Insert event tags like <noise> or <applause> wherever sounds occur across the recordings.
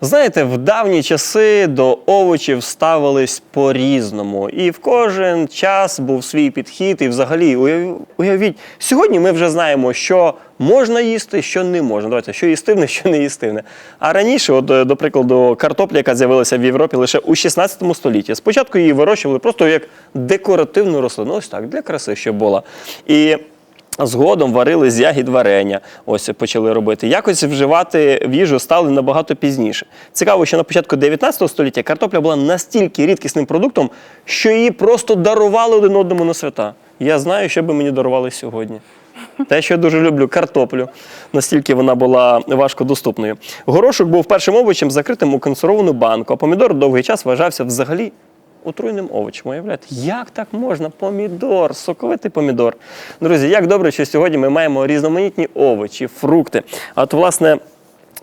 Знаєте, в давні часи до овочів ставились по-різному, і в кожен час був свій підхід. І взагалі, уявіть, сьогодні ми вже знаємо, що можна їсти, що не можна. Давайте, що їстивне, що не їстивне. А раніше, от, до прикладу, картопля, яка з'явилася в Європі лише у 16 столітті. Спочатку її вирощували просто як декоративну рослину. Ось так, для краси, щоб була. І Згодом варили з ягід варення, ось почали робити. Якось вживати в їжу стали набагато пізніше. Цікаво, що на початку 19 століття картопля була настільки рідкісним продуктом, що її просто дарували один одному на свята. Я знаю, що би мені дарували сьогодні. Те, що я дуже люблю, картоплю, настільки вона була важко доступною. Горошок був першим овочем, закритим у консервовану банку, а помідор довгий час вважався взагалі отруйним овочем. Уявляєте, як так можна? Помідор, соковитий помідор. Друзі, як добре, що сьогодні ми маємо різноманітні овочі, фрукти. От, власне,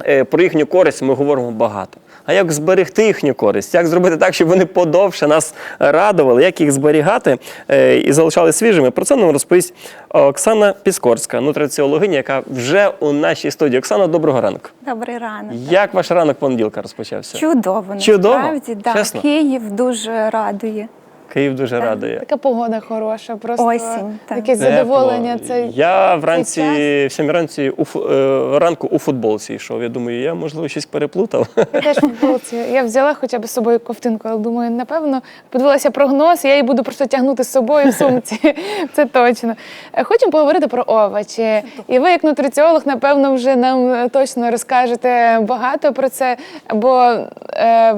е, про їхню користь ми говоримо багато. А як зберегти їхню користь? Як зробити так, щоб вони подовше нас радували, як їх зберігати е, і залишали свіжими? Про це нам розповість Оксана Піскорська, нутраціологиня, яка вже у нашій студії. Оксана, доброго ранку. Добрий ранок. Як ваш ранок понеділка розпочався? Чудово, Чудово? насправді. Да. Київ дуже радує. Київ дуже радує. Така погода хороша, просто Осінь, так. якесь задоволення. Це Я вранці, цей в сьомій ранці у е, ранку у футболці йшов. Я думаю, я можливо щось переплутав. я теж в футболці. Я взяла хоча б з собою ковтинку, але думаю, напевно, подивилася прогноз, я її буду просто тягнути з собою в сумці. <laughs> Це точно. Е, Хочемо поговорити про овочі. І ви, як нутриціолог, напевно, вже нам е, точно розкажете багато про це. Бо е,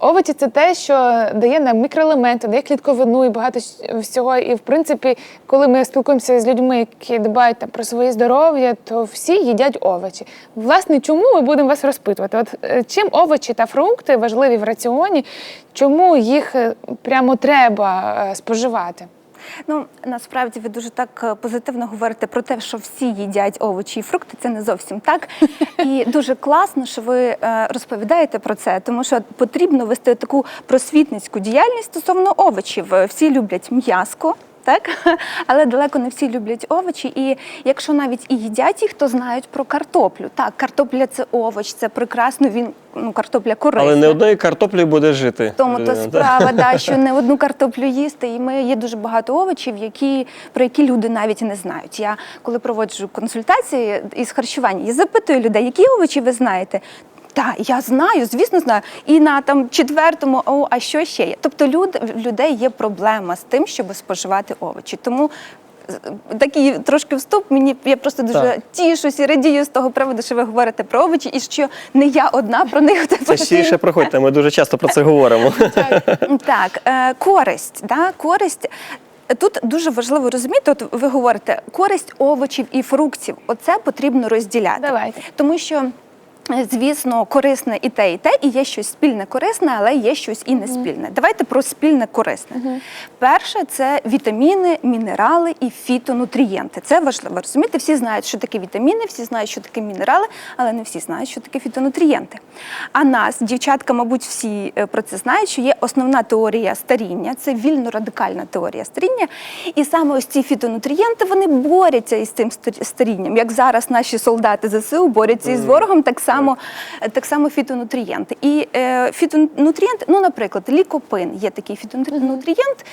Овочі це те, що дає нам мікроелементи, дає клітковину і багато всього. І в принципі, коли ми спілкуємося з людьми, які дбають там, про своє здоров'я, то всі їдять овочі. Власне, чому ми будемо вас розпитувати? От е, чим овочі та фрукти важливі в раціоні, чому їх е, прямо треба е, споживати? Ну насправді ви дуже так е, позитивно говорите про те, що всі їдять овочі і фрукти. Це не зовсім так. <laughs> І дуже класно, що ви е, розповідаєте про це, тому що потрібно вести таку просвітницьку діяльність стосовно овочів. Е, Всі люблять м'яско. Так, <laughs> але далеко не всі люблять овочі. І якщо навіть і їдять їх, то знають про картоплю. Так, картопля це овоч, це прекрасно. Він ну картопля корисна. Але не одної картоплі буде жити. Тому то людина, так? справа, да, що <laughs> не одну картоплю їсти, і ми є дуже багато овочів, які про які люди навіть не знають. Я коли проводжу консультації із харчування, я запитую людей, які овочі ви знаєте. Так, я знаю, звісно, знаю. І на там четвертому, о, а що ще є? Тобто люд, в людей є проблема з тим, щоб споживати овочі. Тому такий трошки вступ. Мені я просто дуже Так. тішусь і радію з того приводу, що ви говорите про овочі, і що не я одна про них Частіше проходьте, ми дуже часто про це говоримо. Так, е, користь, да, користь. Тут дуже важливо розуміти, от ви говорите, користь овочів і фруктів. Оце потрібно розділяти. Давайте. Тому що. Звісно, корисне і те, і те, і є щось спільне корисне, але є щось і не спільне. Давайте про спільне корисне. Перше це вітаміни, мінерали і фітонутрієнти. Це важливо. Розумієте, всі знають, що таке вітаміни, всі знають, що таке мінерали, але не всі знають, що таке фітонутрієнти. А нас, дівчатка, мабуть, всі е, про це знають, що є основна теорія старіння, це вільно-радикальна теорія старіння. І саме ось ці фітонутрієнти вони борються із цим старінням. Як зараз наші солдати ЗСУ борються із ворогом, так само, так само фітонутрієнти. І е, фітонутрієнти, ну, наприклад, лікопин є такий фітонутрієнт.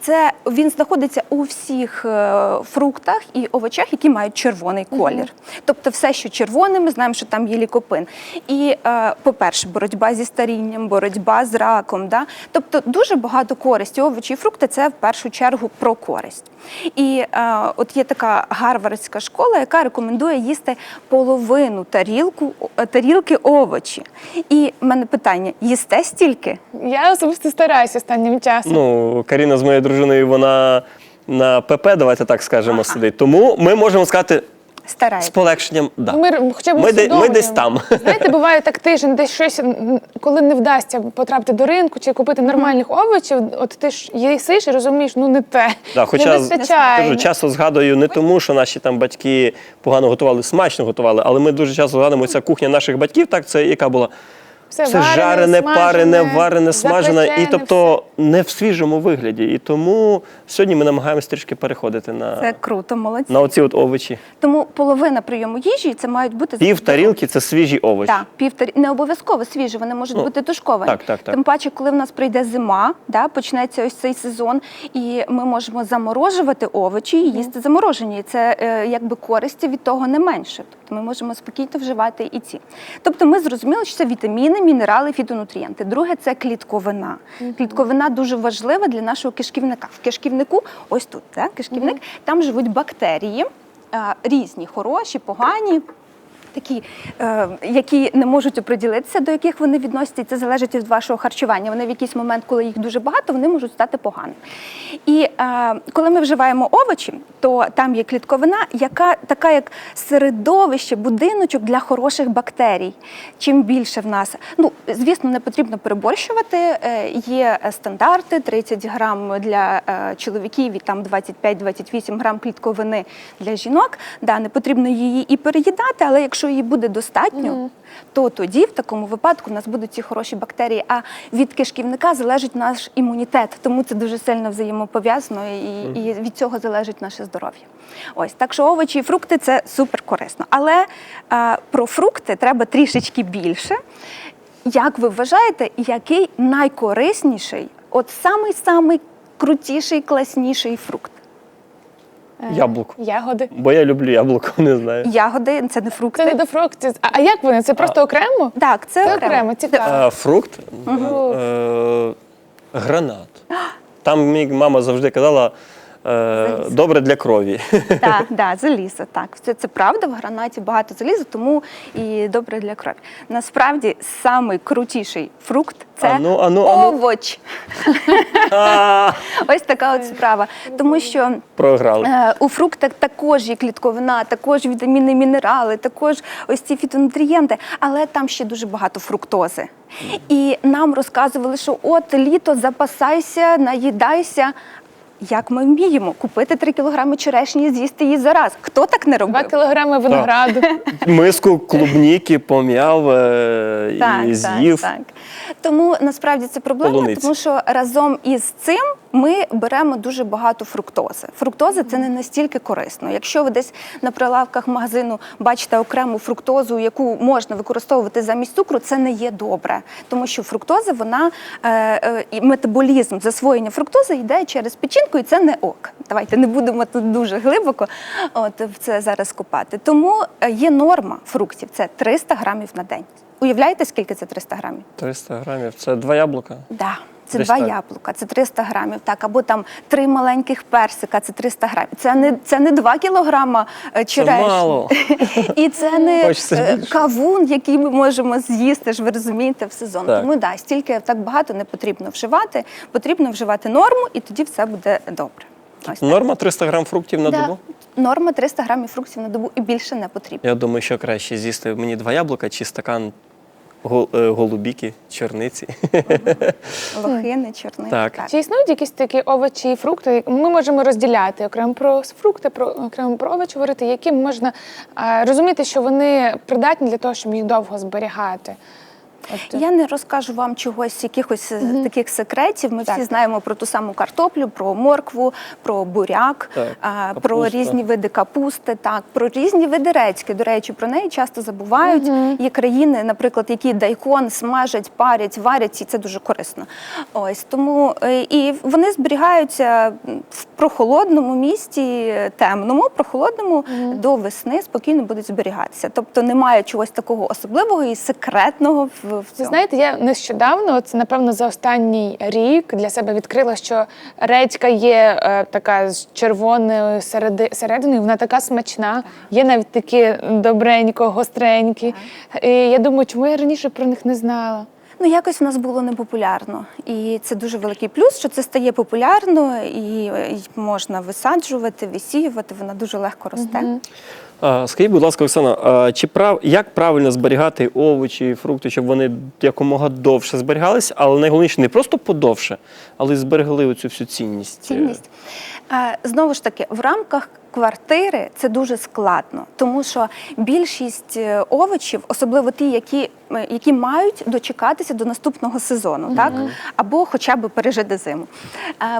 Це він знаходиться у всіх е, фруктах і овочах, які мають червоний колір. Тобто, все, що червоне, ми знаємо, що там є лікопин. І, е, по-перше, боротьба зі старінням, боротьба з раком. Да? Тобто дуже багато користі. Овочі і фрукти це в першу чергу про користь. І е, от є така гарвардська школа, яка рекомендує їсти половину тарілку, тарілки овочі. І в мене питання: їсте стільки? Я особисто стараюся останнім часом. Ну, Каріна з моєю дружиною, вона на ПП, давайте так скажемо, Ага. сидить. Тому ми можемо сказати з полегшенням, да. Ми хоча б Ми де- ми десь там. Знаєте, буває так тиждень, десь щось, коли не вдасться потрапити до ринку чи купити нормальних овочів, от ти ж їсиш і розумієш, ну не те. Да, хоча не вистачає. Кажу, часто згадую не тому, що наші там батьки погано готували, смачно готували, але ми дуже часто згадуємо ця кухня наших батьків, так це яка була Все, все варене, жарене, парене, варене, смажене, і тобто не в свіжому вигляді. І тому сьогодні ми намагаємося трішки переходити на, Це круто, молодці. на оці от овочі. Тому половина прийому їжі це мають бути Пів тарілки це свіжі овочі. Так, півтарі не обов'язково свіжі, вони можуть Ну, бути тушковані. так, так, так. Тим паче, коли в нас прийде зима, да, почнеться ось цей сезон, і ми можемо заморожувати овочі і їсти заморожені. Це е, якби користі від того не менше. Тобто ми можемо спокійно вживати і ці. Тобто ми зрозуміли, що це вітаміни, мінерали, фітонутрієнти. Друге це клітковина. Клітковина дуже важлива для нашого кишківника. В кишківнику, ось тут, так, кишківник, там живуть бактерії. е, Різні, хороші, погані, такі, е, які не можуть оприділитися, до яких вони відносяться, це залежить від вашого харчування. Вони в якийсь момент, коли їх дуже багато, вони можуть стати поганими. І е, коли ми вживаємо овочі, то там є клітковина, яка така як середовище, будиночок для хороших бактерій. Чим більше в нас, ну звісно, не потрібно переборщувати. Е, є стандарти 30 грам для чоловіків і там 25-28 грам клітковини для жінок. Да, не потрібно її і переїдати, але якщо її буде достатньо, то тоді в такому випадку у нас будуть ці хороші бактерії. А від кишківника залежить наш імунітет, тому це дуже сильно взаємопов'язано і, і від цього залежить наше здоров'я. Ось так що овочі і фрукти це супер корисно. Але а, про фрукти треба трішечки більше. Як ви вважаєте, який найкорисніший, от самий самий крутіший, класніший фрукт? Яблуко. Ягоди. Бо я люблю яблуко, <laughs> не знаю. Ягоди це не фрукти. Це не до фруктів. А, а як вони? Це просто окремо? Так, це, Це окремо, цікаво. А, фрукт е, гранат. Там мені мама завжди казала. Е, Залізо. добре для крові. Так, <laughs> да, залізо, так. Це, це правда, в гранаті багато заліза, тому і добре для крові. Насправді, самий крутіший фрукт це Ану, ану, ану. овоч. <laughs> Ось така от справа. Тому що Програли. Е, У фруктах також є клітковина, також вітаміни, мінерали, також ось ці фітонутрієнти, але там ще дуже багато фруктози. І нам розказували, що от літо запасайся, наїдайся. Як ми вміємо купити 3 кілограми черешні і з'їсти її зараз? Хто так не Два робив? кілограми винограду. Миску клубніки пом'яв е, і з'їв. Так, так. Тому насправді це проблема, Полуниці. тому що разом із цим ми беремо дуже багато фруктози. Фруктоза це не настільки корисно. Якщо ви десь на прилавках магазину бачите окрему фруктозу, яку можна використовувати замість цукру, це не є добре, тому що фруктоза, вона е, е, метаболізм засвоєння фруктози йде через печінку, і це не ок. Давайте не будемо тут дуже глибоко от, в це зараз копати. Тому е, є норма фруктів це 300 грамів на день. Уявляєте, скільки це 300 грамів? 300 грамів. Це два яблука. Да. Це Десь два так. яблука, це 300 грамів, так, або там три маленьких персика, це 300 грамів. Це не, це не 2 кілограма е, черешні. мало. <laughs> І це не Хочеться е, кавун, який ми можемо з'їсти, ж ви розумієте, в сезон. Так. Тому да, стільки так багато не потрібно вживати. Потрібно вживати норму, і тоді все буде добре. Ось. Норма 300 грам фруктів на Да. добу. Норма 300 грамів фруктів на добу і більше не потрібно. Я думаю, що краще з'їсти мені два яблука чи стакан голубіки, чорниці. <laughs> Лохини, чорниці. Так. Чи існують якісь такі овочі і фрукти? Ми можемо розділяти окремо про фрукти, про окремо про овочі говорити, які можна а, розуміти, що вони придатні для того, щоб їх довго зберігати. От, Я не розкажу вам чогось, якихось е, таких секретів. Ми Так. всі знаємо про ту саму картоплю, про моркву, про буряк, Так, а, про різні види капусти, так, про різні види редьки. До речі, про неї часто забувають. Є країни, наприклад, які дайкон смажать, парять, варять, і це дуже корисно. Ось тому е, і вони зберігаються в прохолодному місті, е, темному, прохолодному до весни спокійно будуть зберігатися. Тобто немає чогось такого особливого і секретного в, в Ви цьому. знаєте, я нещодавно, це напевно за останній рік для себе відкрила, що редька є е, така з червоною середи, серединою, вона така смачна, є навіть такі добренько, гостренькі. І я думаю, чому я раніше про них не знала? Ну, якось в нас було непопулярно. І це дуже великий плюс, що це стає популярно і, і можна висаджувати, висіювати, вона дуже легко росте. А, Скажіть, будь ласка, Оксана, чи прав як правильно зберігати овочі фрукти, щоб вони якомога довше зберігалися, але найголовніше не просто подовше, але й зберегли оцю всю цінність. Цінність. Е, Знову ж таки, в рамках квартири це дуже складно, тому що більшість е, овочів, особливо ті, які, е, які мають дочекатися до наступного сезону, так або хоча б пережити зиму,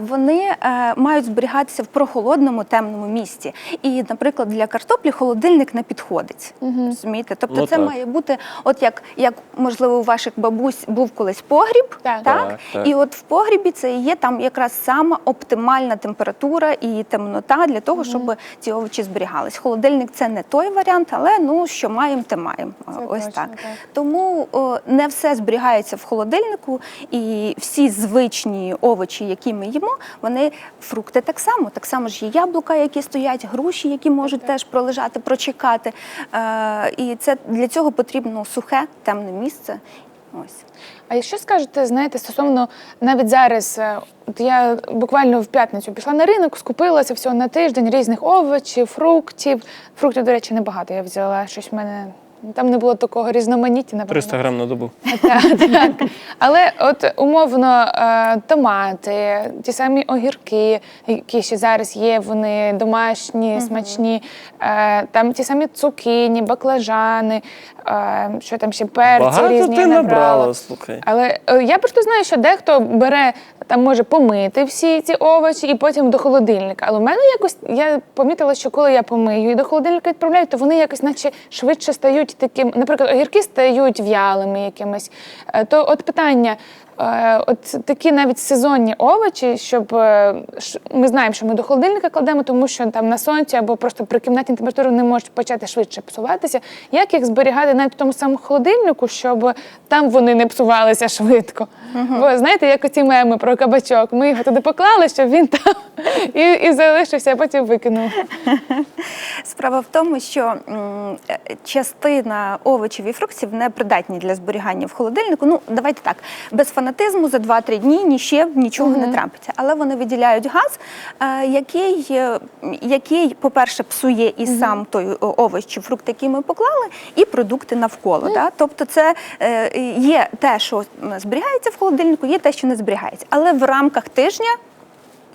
вони мають зберігатися в прохолодному темному місці. І, наприклад, для картоплі холодильник не підходить. Розумієте? Тобто, Ну, це так. має бути, от як, як можливо у ваших бабусь був колись погріб, Так. Так, так. і от в погрібі це і є там якраз сама оптимальна температура і темнота для того, щоб ці овочі зберігались. Холодильник це не той варіант, але ну що маємо, те маємо. Ось так. так. Тому о, не все зберігається в холодильнику, і всі звичні овочі, які ми їмо, вони фрукти так само. Так само ж є яблука, які стоять, груші, які можуть теж пролежати, прочекати. Е, і це для цього потрібно сухе, темне місце. Ось. А якщо скажете, знаєте, стосовно навіть зараз, е, от я буквально в п'ятницю пішла на ринок, скупилася всього на тиждень різних овочів, фруктів. Фруктів, до речі, небагато я взяла. Щось в мене там не було такого різноманіття, напевно. 300 грам на добу. <laughs> Так, так. Але от умовно е, томати, ті самі огірки, які ще зараз є, вони домашні, смачні, е, там ті самі цукіні, баклажани, що там ще перці Багато різні ти набрала, слухай. Але е, я просто знаю, що дехто бере там може помити всі ці овочі і потім до холодильника. Але в мене якось я помітила, що коли я помию і до холодильника відправляю, то вони якось, наче швидше стають таким. Наприклад, огірки стають в'ялими якимись. Е, То от питання. Е, От такі навіть сезонні овочі, щоб е, ми знаємо, що ми до холодильника кладемо, тому що там на сонці або просто при кімнатній температурі вони можуть почати швидше псуватися. Як їх зберігати навіть в тому самому холодильнику, щоб там вони не псувалися швидко? Бо знаєте, як оці меми про кабачок, ми його туди поклали, щоб він там <laughs> і, і залишився, а потім викинули. <laughs> Справа в тому, що м, е, частина овочів і фруктів не придатні для зберігання в холодильнику. Ну, давайте так, без фанатизму за 2-3 дні ні ще нічого не трапиться. Але вони виділяють газ, е, який, е, який, по-перше, псує і сам той овоч чи фрукт, який ми поклали, і продукти навколо. Да? Тобто, це е, є те, що зберігається в холодильнику, є те, що не зберігається. Але в рамках тижня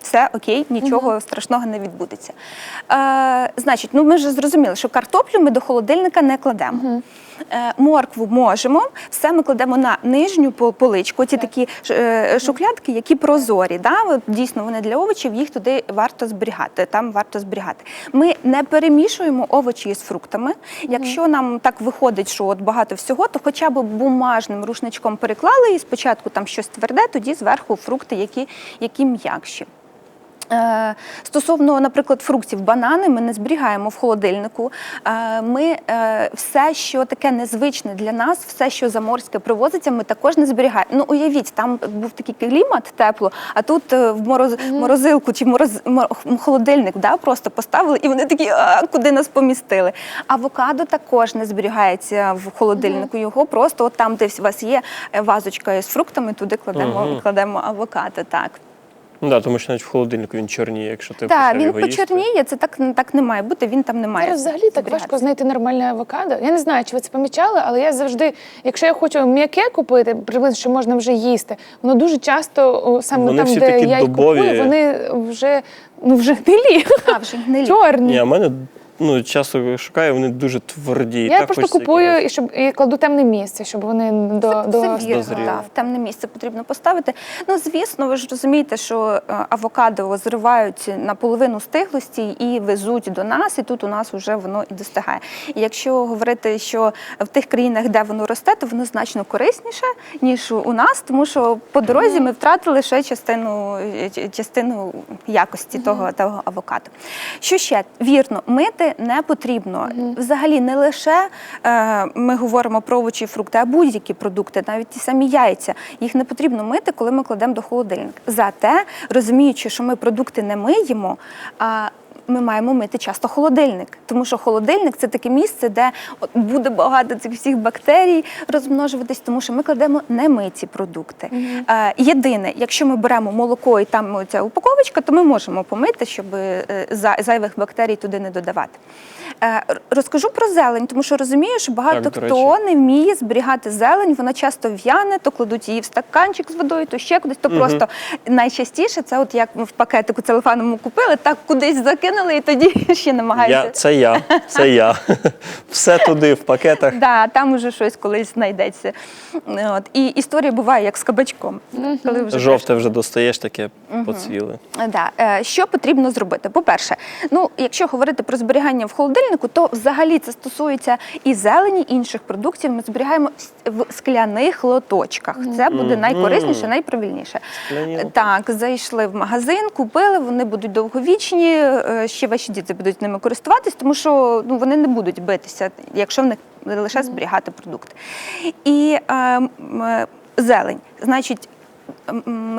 все окей, нічого страшного не відбудеться. Е, значить, ну ми ж зрозуміли, що картоплю ми до холодильника не кладемо. Е, моркву можемо, все ми кладемо на нижню пол- поличку, ті такі е, шухлядки, які прозорі. Да? Дійсно, вони для овочів, їх туди варто зберігати. Там варто зберігати. Ми не перемішуємо овочі з фруктами. Якщо нам так виходить, що от багато всього, то хоча б бумажним рушничком переклали і спочатку там щось тверде, тоді зверху фрукти, які, які м'якші. Е, Стосовно, наприклад, фруктів, банани ми не зберігаємо в холодильнику. Е, Ми е, все, що таке незвичне для нас, все, що заморське привозиться, ми також не зберігаємо. Ну, уявіть, там був такий клімат тепло, а тут в мороз, морозилку чи мороз, холодильник да, просто поставили, і вони такі, а куди нас помістили. Авокадо також не зберігається в холодильнику. Його просто от там, де у вас є вазочка з фруктами, туди кладемо, кладемо авокадо. Так. Ну да, тому що навіть в холодильнику він чорніє, якщо ти Так, почав він його їсти. почорніє, це так, так не має бути, він там не має. Зараз взагалі так зберігатися. важко знайти нормальне авокадо. Я не знаю, чи ви це помічали, але я завжди, якщо я хочу м'яке купити, приблизно що можна вже їсти, воно дуже часто о, саме Вони там, всі де такі я й дубові. купую, вони вже ну вже гнилі, А, вже гнилі. <laughs> чорні. Ні, а в мене ну, часто шукаю, вони дуже тверді. Я так просто хочеться купую якогось- і щоб і кладу темне місце, щоб вони до, Це, до це вірно, дозріли. так, в темне місце потрібно поставити. Ну, звісно, ви ж розумієте, що е, авокадо зривають наполовину стиглості і везуть до нас, і тут у нас вже воно і достигає. І якщо говорити, що в тих країнах, де воно росте, то воно значно корисніше, ніж у нас, тому що по дорозі ми втратили ще частину, е, частину якості того, того авокадо. Що ще? Вірно, мити не потрібно. Взагалі не лише е, ми говоримо про овочі і фрукти, а будь-які продукти, навіть ті самі яйця. Їх не потрібно мити, коли ми кладемо до холодильника. Зате, розуміючи, що ми продукти не миємо, а ми маємо мити часто холодильник, тому що холодильник це таке місце, де буде багато цих всіх бактерій розмножуватись, тому що ми кладемо немиті продукти. Е, єдине, якщо ми беремо молоко і там ця упаковочка, то ми можемо помити, щоб е, зайвих бактерій туди не додавати. Е, Розкажу про зелень, тому що розумію, що багато Так, хто речі. не вміє зберігати зелень, вона часто в'яне, то кладуть її в стаканчик з водою, то ще кудись, то просто найчастіше це, от як ми в пакетику целофановому купили, так кудись закинули і тоді <laughs> ще намагаються. Я, це я, це я. <laughs> Все туди в пакетах. Да, там уже щось колись знайдеться. От. І історія буває як з кабачком. Коли вже Жовте вже достаєш таке поцвіле. Да. Е, Що потрібно зробити? По-перше, ну якщо говорити про зберігання в холодильнику, то взагалі це стосується і зелені, і інших продуктів. Ми зберігаємо в скляних лоточках. Це буде найкорисніше, найправильніше. Скляні Е, лоточки. Так, зайшли в магазин, купили, вони будуть довговічні. Е, Ще ваші діти будуть ними користуватись, тому що ну вони не будуть битися, якщо в них лише зберігати продукти. І е, е, зелень, значить.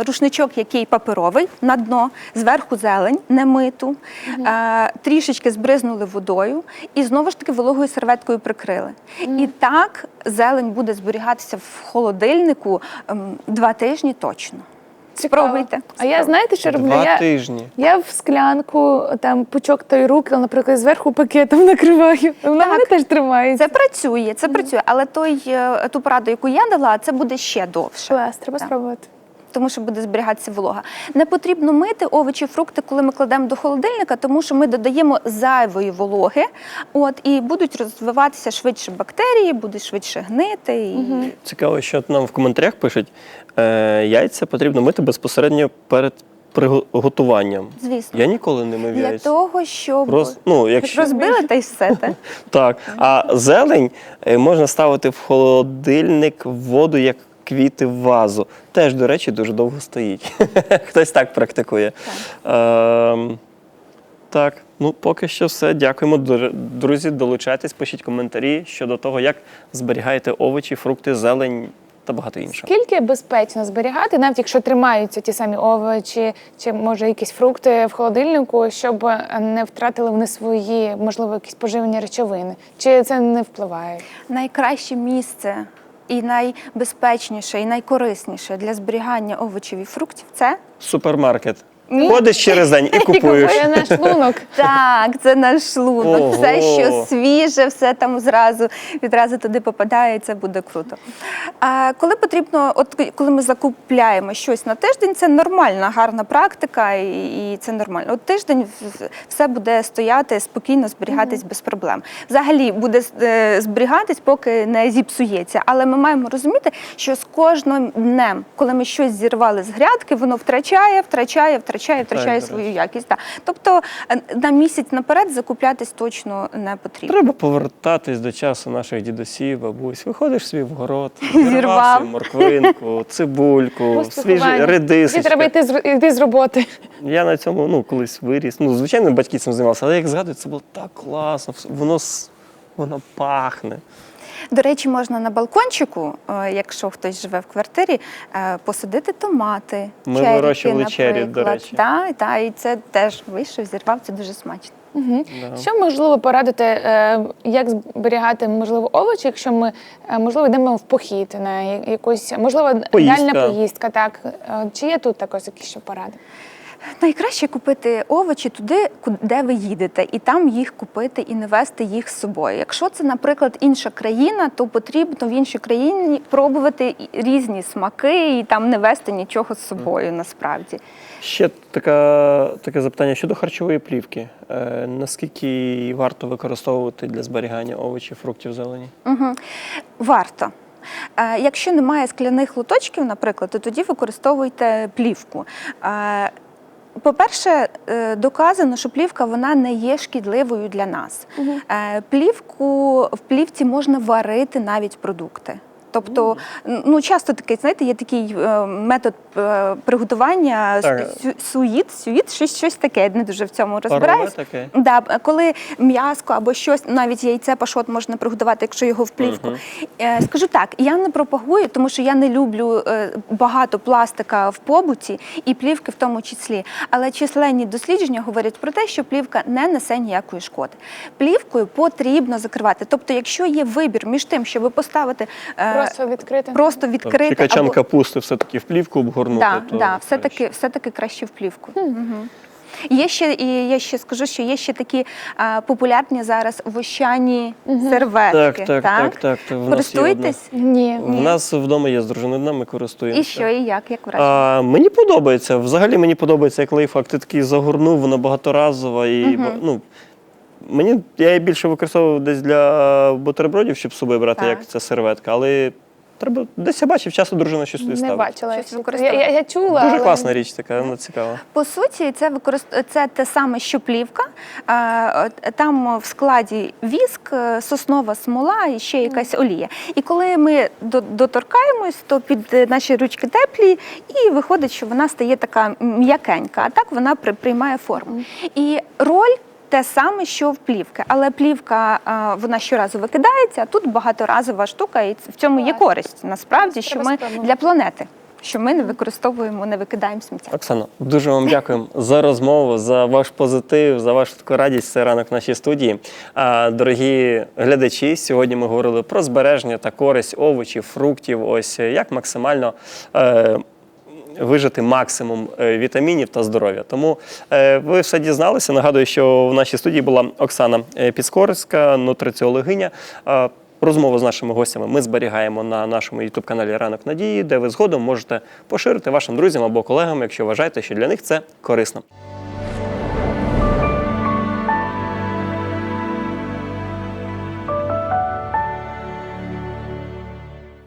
Рушничок, який паперовий, на дно, зверху зелень, немиту, е, трішечки збризнули водою і знову ж таки вологою серветкою прикрили. І так зелень буде зберігатися в холодильнику ем, два тижні точно. Спробуйте. А я знаєте, що роблю? Два Я, тижні. я в склянку там пучок той руки, наприклад, зверху пакетом <laughs> накриваю. Вона Так. мене теж тримається. Це працює, це працює, але той е, ту пораду, яку я дала, це буде ще довше. Клас, треба Так. спробувати. Тому що буде зберігатися волога. Не потрібно мити овочі, фрукти, коли ми кладемо до холодильника, тому що ми додаємо зайвої вологи, от і будуть розвиватися швидше бактерії, будуть швидше гнити. І... Цікаво, що нам в коментарях пишуть. Е, яйця потрібно мити безпосередньо перед приготуванням. Звісно. Я ніколи не мив Для того, щоб Просто, ну, якщо... розбили та й все. Та? <laughs> Так. А зелень е, можна ставити в холодильник в воду, як квіти в вазу. Теж, до речі, дуже довго стоїть. <laughs> Хтось так практикує. Ем, так, ну поки що все. Дякуємо. Друзі, долучайтесь, пишіть коментарі щодо того, як зберігаєте овочі, фрукти, зелень та багато іншого. Скільки безпечно зберігати, навіть якщо тримаються ті самі овочі, чи може якісь фрукти в холодильнику, щоб не втратили вони свої, можливо, якісь поживні речовини? Чи це не впливає? Найкраще місце і найбезпечніше, і найкорисніше для зберігання овочів і фруктів це Супермаркет. Ходиш через день і <laughs> купуєш. Це наш шлунок. <laughs> Так, це наш шлунок. Ого. Все, що свіже, все там зразу відразу туди попадає, і це буде круто. А коли потрібно, от коли ми закупляємо щось на тиждень, це нормальна, гарна практика, і, і це нормально. От тиждень все буде стояти спокійно, зберігатись без проблем. Взагалі буде е, зберігатись, поки не зіпсується. Але ми маємо розуміти, що з кожним днем, коли ми щось зірвали з грядки, воно втрачає, втрачає, втрачає, втрачає до свою речі. якість. Так. Тобто е, на місяць наперед закуплятись точно не потрібно. Треба повертатись до часу наших дідусів, бабусь. Виходиш свій в город, <laughs> Зірвав. морквинку, цибульку, свіжі редисочки. Треба йти з йти з роботи. Я на цьому ну, колись виріс. Ну, звичайно, батьки цим займалися, але як згадую, це було так класно. Воно, воно пахне. До речі, можна на балкончику, е, якщо хтось живе в квартирі, е, посадити томати. Ми черіки, вирощували чері, до речі. Да, та, і це теж вийшов, зірвав, це дуже смачно. Да. Що можливо порадити, е, як зберігати можливо овочі, якщо ми можливо йдемо в похід на якусь можливо Поїздка. дальня поїздка? Так чи є тут також якісь ще поради? Найкраще купити овочі туди, де ви їдете, і там їх купити і не вести їх з собою. Якщо це, наприклад, інша країна, то потрібно в іншій країні пробувати різні смаки і там не вести нічого з собою насправді. Ще така, таке запитання щодо харчової плівки. Е, наскільки варто використовувати для зберігання овочів, фруктів, зелені? Угу. Варто. Е, Якщо немає скляних лоточків, наприклад, то тоді використовуйте плівку. По-перше, е, доказано, що плівка вона не є шкідливою для нас. Угу. Плівку в плівці можна варити навіть продукти. Тобто, ну часто такий, знаєте, є такий е, метод е, приготування Так. сю- щось, щось таке. Я не дуже в цьому розбираюсь. таке? Да, коли м'яско або щось, навіть яйце пашот можна приготувати, якщо його в плівку. Е, Скажу так, я не пропагую, тому що я не люблю е, багато пластика в побуті і плівки в тому числі. Але численні дослідження говорять про те, що плівка не несе ніякої шкоди. Плівкою потрібно закривати. Тобто, якщо є вибір між тим, щоб поставити е, Просто відкрити. просто відкрити. Чи качан або- капусти все-таки в плівку обгорнути. Да, да, все таки, краще. все таки краще в плівку. Мгм. Є ще, і я ще скажу, що є ще такі а, популярні зараз вощані серветки. Так, так, так, так. то в. Користуєтесь? Ні. В нас вдома є з дружиною ми користуємося. І що, і як? Як? А, мені подобається. Взагалі мені подобається, як лайфхак. Ти такий загорнув, вона багаторазова і ба- ну. Мені я її більше використовував десь для бутербродів, щоб з собою брати, Так. як ця серветка, але треба десь я бачив, часто дружина щось туди Не ставить. бачила. Щось я, я, я чула. Дуже але- класна річ, така вона цікава. По суті, це використ... це те саме, що плівка. Е, от Там в складі віск, е, соснова смола і ще якась олія. І коли ми до- доторкаємось, то під е, наші ручки теплі, і виходить, що вона стає така м'якенька, а так вона при- приймає форму. І роль. Те саме, що в плівки, але плівка е, вона щоразу викидається, а тут багаторазова штука, і в цьому є користь. Насправді, що ми для планети, що ми не використовуємо, не викидаємо сміття. Оксано, дуже вам дякуємо за розмову, за ваш позитив, за вашу таку радість. Це ранок в нашій студії. А, дорогі глядачі, сьогодні ми говорили про збереження та користь овочів, фруктів. Ось як максимально. Е, Вижити максимум е, вітамінів та здоров'я. Тому е, ви все дізналися. Нагадую, що в нашій студії була Оксана Піскорська, нутриціологиня. Е, Розмову з нашими гостями ми зберігаємо на нашому youtube каналі Ранок Надії, де ви згодом можете поширити вашим друзям або колегам, якщо вважаєте, що для них це корисно.